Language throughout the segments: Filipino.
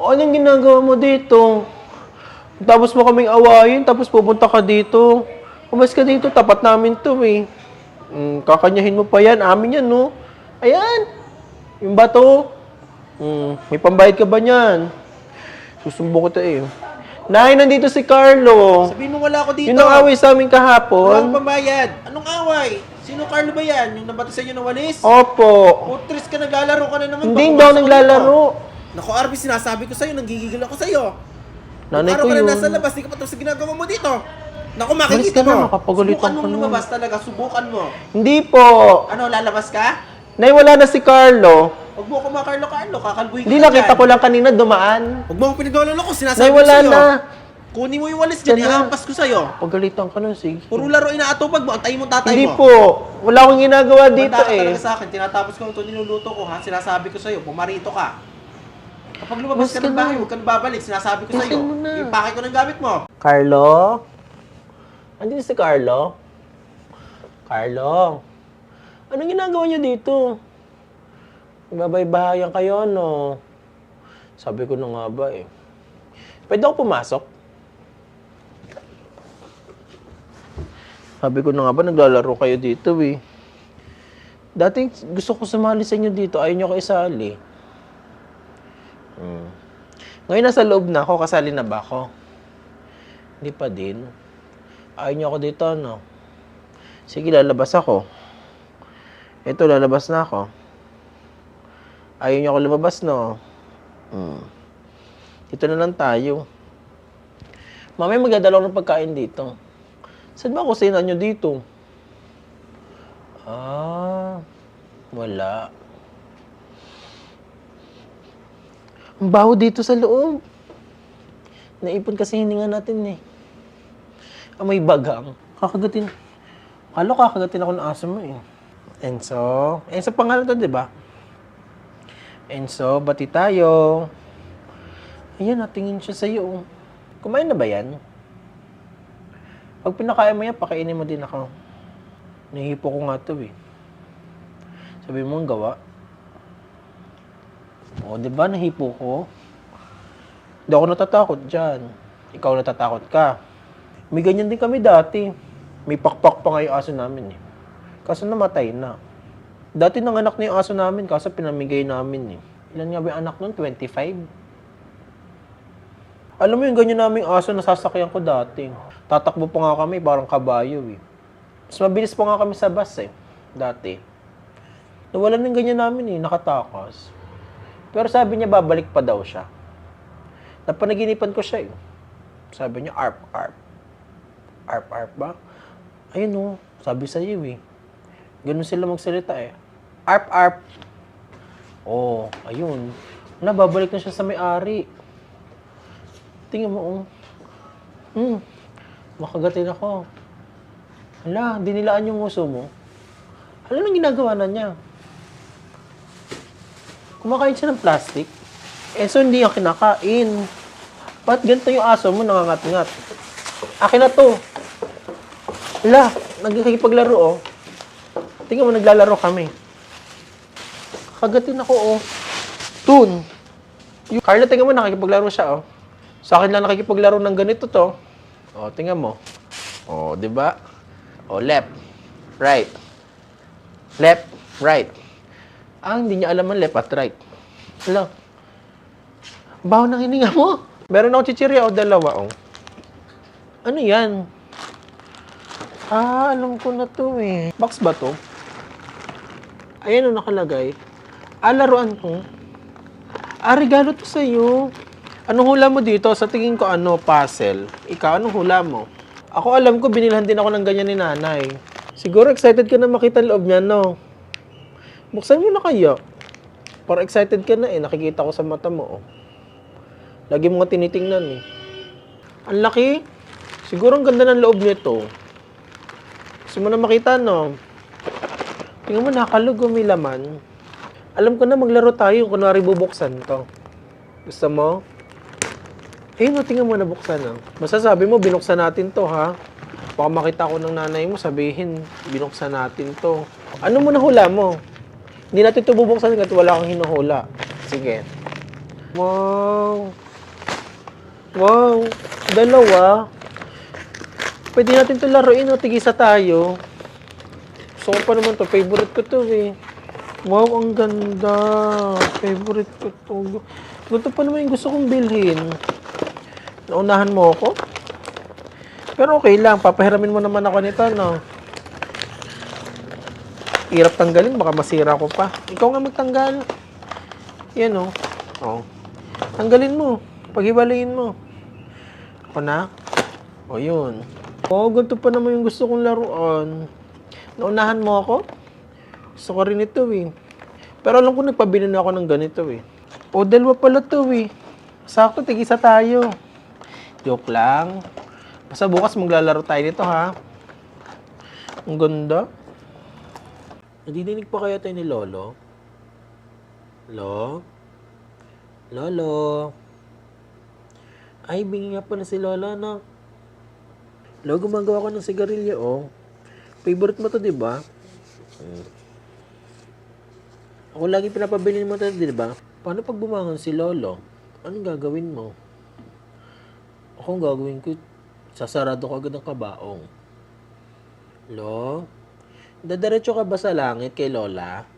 O, anong ginagawa mo dito? Tapos mo kaming awayin, tapos pupunta ka dito. Umas ka dito, tapat namin to eh. Mm, kakanyahin mo pa yan, amin yan, no? Ayan, yung bato. Mm, may pambayad ka ba niyan? Susumbo ko to eh. Nay, nandito si Carlo. Sabihin mo wala ako dito. Yun ang away sa amin Wala akong kahapon. pambayad. Anong away? Sino Carlo ba yan? Yung nabati sa inyo ng walis? Opo. Putris ka, naglalaro ka na naman. Hindi daw ka naglalaro. Naku, Arby, sinasabi ko sa'yo, nanggigigil ako sa'yo. Nanay Araw ko ka na yun. nasa labas, di ka pa tapos ginagawa mo dito. Naku, Malis makikita ka na, mo. makapagulitan Subukan ka mong na. lumabas talaga, subukan mo. Hindi po. Ano, lalabas ka? Nay, wala na si Carlo. Huwag mo ako makarlo-karlo, kakalbuhin Hindi ka nakita ko lang kanina dumaan. Huwag mo akong pinaglololo ko, sinasabi Nay, ko wala sa'yo. na. Kunin mo yung walis dyan, na. ihampas ko sa'yo. Pagalitan ka nun, sige. Puro laro inaatupag mo, antayin mo tatay Hindi mo. po. Wala akong ginagawa dito Dito eh. talaga sa akin, tinatapos ko ito niluluto ko ha, sinasabi ko sa'yo, pumarito ka. Kapag lumabas ka ng bahay, na. huwag ka na babalik, sinasabi ko sa'yo. ka mo na. Ko ng gamit mo. Carlo? Andito si Carlo? Carlo? Anong ginagawa niyo dito? Babay-bahayan kayo, no? Sabi ko na nga ba eh. Pwede ako pumasok? Sabi ko na nga ba, naglalaro kayo dito eh. Dati gusto ko sumali sa inyo dito, ayaw niyo ko isali. Hmm. Ngayon nasa loob na ako, kasali na ba ako? Hindi pa din. Ayaw niyo ako dito, no? Sige, lalabas ako. Ito, lalabas na ako. Ayaw niyo ako lumabas, no? Hmm. Dito na lang tayo. Mamaya magdadala ako ng pagkain dito. Saan ba kusina niyo dito? Ah, wala. Ang baho dito sa loob. Naipon kasi hininga natin eh. Amoy bagang. Kakagatin. Kala ko kakagatin ako ng aso mo eh. Enzo. Enzo pangalan to, di ba? Enzo, bati tayo. Ayan, natingin siya sa'yo. Kumain na ba yan? Pag pinakain mo yan, pakainin mo din ako. Nahihipo ko nga to eh. Sabi mo ang gawa. O, di ba, nahipo ko? Hindi ako natatakot dyan. Ikaw natatakot ka. May ganyan din kami dati. May pakpak pa yung aso namin eh. Kaso namatay na. Dati nanganak na yung aso namin, kaso pinamigay namin eh. Ilan nga ba yung anak nun? 25? Alam mo yung ganyan naming aso na sasakyan ko dati. Tatakbo pa nga kami, parang kabayo eh. Mas mabilis pa nga kami sa bus eh, dati. Nawalan ng ganyan namin eh, nakatakas. Pero sabi niya, babalik pa daw siya. Napanaginipan ko siya eh. Sabi niya, arp, arp. Arp, arp ba? Ayun oh, sabi sa iyo eh. Ganun sila magsalita eh. Arp, arp. Oh, ayun. Na, babalik na siya sa may-ari. Tingnan mo, oh. Hmm, makagatin ako. Hala, dinilaan yung uso mo. Ano nang ginagawa na niya? Kumakain siya ng plastic. Eh, so hindi niya kinakain. Ba't ganito yung aso mo nangangat-ngat? Akin na to. Hala, nagkikipaglaro oh. Tingnan mo, naglalaro kami. Kagatin ako oh. Tun. Yung Carla, tingnan mo, nakikipaglaro siya oh. Sa akin lang nakikipaglaro ng ganito to. Oh, tingnan mo. Oh, 'di ba? Oh, left, right. Left, right. Ah, hindi niya alam ang left at right. Hala. Baho ng hininga mo. Meron ako chichirya o dalawa, oh. Ano yan? Ah, alam ko na to eh. Box ba to? Ayan o nakalagay. Ah, laruan ko. Ah, regalo to sa'yo. Anong hula mo dito? Sa tingin ko ano, puzzle. Ikaw, anong hula mo? Ako alam ko, binilhan din ako ng ganyan ni nanay. Siguro excited ka na makita ang loob niya, no? Buksan mo na kaya. Para excited ka na eh. Nakikita ko sa mata mo, oh. Lagi mo nga tinitingnan eh. Ang laki. Siguro ang ganda ng loob nito. Gusto mo na makita, no? Tingnan mo, nakalog oh, may laman. Alam ko na maglaro tayo. Kunwari bubuksan to. Gusto mo? Eh, no, tingnan mo nabuksan ah. Masasabi mo, binuksan natin to, ha? Baka makita ko ng nanay mo, sabihin, binuksan natin to. Ano mo nahula mo? Hindi natin ito bubuksan kasi wala kang hinuhula. Sige. Wow. Wow. Dalawa. Pwede natin ito laruin o tigisa tayo. Gusto pa naman to. Favorite ko to eh. Wow, ang ganda. Favorite ko to. Ganito pa naman yung gusto kong bilhin. Naunahan mo ako? Pero okay lang. Papahiramin mo naman ako nito, no? Hirap tanggalin. Baka masira ko pa. Ikaw nga magtanggal. Yan, oh. Oh. Tanggalin mo. Paghibalayin mo. Ako na. O, yun. Oh, ganito pa naman yung gusto kong laruan. Naunahan mo ako? Gusto ko rin ito eh. Pero alam ko nagpabili na ako ng ganito eh. O, dalawa pala to eh. Sakto, tigisa tayo. Joke lang. Basta bukas maglalaro tayo nito ha. Ang ganda. Nadidinig pa kaya tayo ni Lolo? Lo? Lolo? Ay, bingi nga pala si Lola, no? Lo, gumagawa ko ng sigarilyo, oh. Favorite mo to, di ba? Mm. Ako lagi pinapabili mo to, di ba? Paano pag bumangon si Lolo? Anong gagawin mo? Ako ang gagawin ko, sasarado ko agad ang kabaong. Lo? Dadiretso ka ba sa langit kay Lola?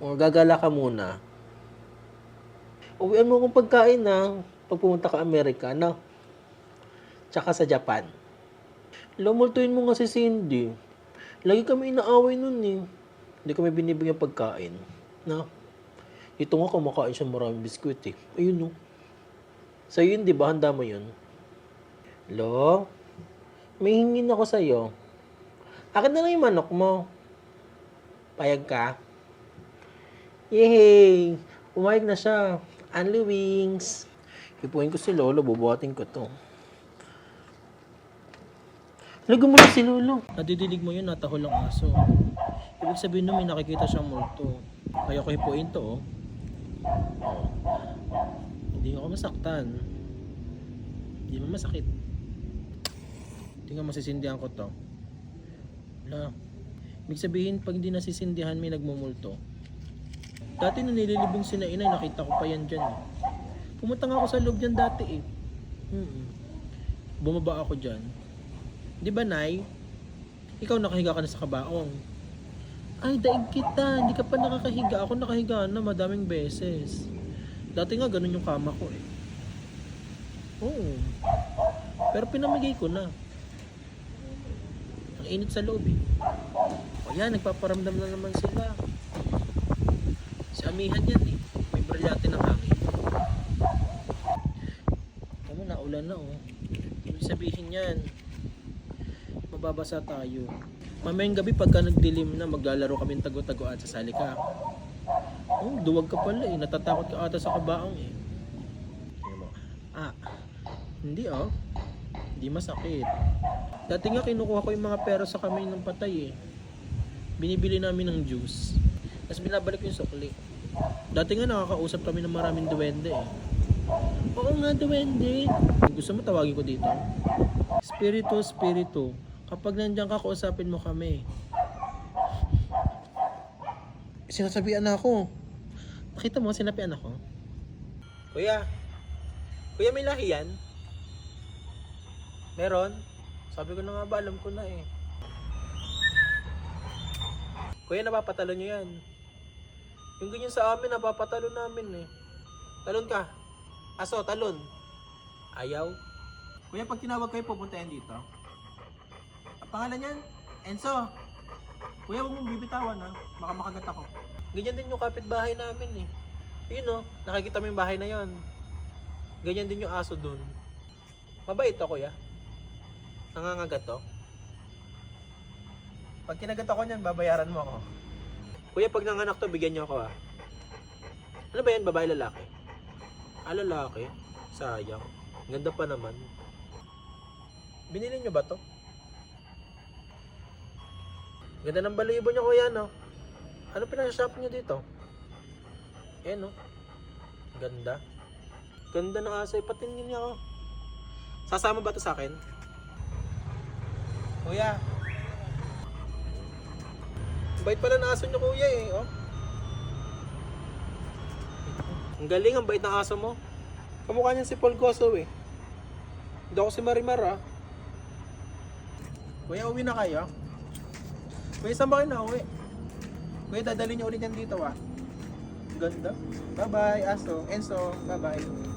O gagala ka muna? Uwian mo akong pagkain na pag pumunta ka Amerika, no? Tsaka sa Japan. Lumultuin mo nga si Cindy. Lagi kami inaaway nun eh. Hindi kami binibigyan pagkain. No? Ito nga kumakain siya maraming biskwit eh. Ayun no. Sa'yo yun, di ba? Handa mo yun. Lo, may hingin ako sa'yo. Akin na lang yung manok mo. Payag ka? Yay! Umayag na siya. Only wings. Ipuin ko si Lolo, bubuhatin ko to. Lago mo na si Lolo. Nadidilig mo yun, natahol ang aso. Ibig sabihin nun, may nakikita siyang multo. Kaya ko hipuin to, oh. Hindi ako masaktan. Hindi mo masakit. Tingnan mo sisindihan ko to. Wala. Ibig sabihin, pag hindi nasisindihan, may nagmumulto. Dati nung nililibing si na inay, nakita ko pa yan dyan. Eh. Pumunta nga ako sa loob dyan dati eh. Mm Bumaba ako dyan. Di ba, Nay? Ikaw nakahiga ka na sa kabaong. Ay, daig kita. Hindi ka pa nakakahiga. Ako nakahiga na madaming beses. Dati nga ganun yung kama ko eh. Oo. Pero pinamigay ko na. Init sa loob eh. O yan, nagpaparamdam na naman sila. Si Amihan yan eh. May brilyante ng hangin. Tama na, ulan na oh. Ibig sabihin yan, mababasa tayo. Mamayang gabi pagka nagdilim na, maglalaro kami ng tago-tagoan sa salika. Oh, duwag ka pala eh. Natatakot ka ata sa kabaong eh. Ah, hindi oh. Hindi masakit. Dati nga kinukuha ko yung mga pera sa kamay ng patay eh. Binibili namin ng juice. Tapos binabalik yung sukli. Dati nga nakakausap kami ng maraming duwende eh. Oo nga, duwende. Gusto mo, tawagin ko dito. Spirito, spirito. Kapag nandiyan ka, kausapin mo kami. Sinasabihan na ako. Nakita mo, sinabihan ako. Kuya, kuya may lahi yan? Meron? Sabi ko na nga ba, alam ko na eh. Kuya, napapatalo nyo yan. Yung ganyan sa amin, napapatalo namin eh. Talon ka. Aso, talon. Ayaw. Kuya, pag tinawag kayo, pupunta yan dito. Ang pangalan yan? Enzo. Kuya, huwag mong bibitawan ha. Baka makagat ako. Ganyan din yung kapitbahay namin eh. Yun oh, nakikita mo yung bahay na yon. Ganyan din yung aso dun. Mabait to kuya. Nangangagat to. Pag kinagat ako niyan, babayaran mo ako. Kuya, pag nanganak to, bigyan niyo ako ah. Ano ba yan, babae lalaki? Ah, lalaki? Sayang. Ganda pa naman. Binili niyo ba to? Ganda ng balayibo niyo kuya, no? Ano pinasa-shop niyo dito? Eh, no? Ganda. Ganda ng aso. Ipatingin niya ako. Sasama ba to sa akin? Kuya. Bait pala ng aso niyo, kuya, eh. Oh. Ang galing, ang bait ng aso mo. Kamukha niyan si Paul Goso eh. Hindi ako si Marimar ah. Kuya, uwi na kayo? Kuya, saan ba kayo na uwi? Kuya, dadali niyo ulit yan dito ah. Ganda. Bye-bye, aso. Enzo, bye-bye.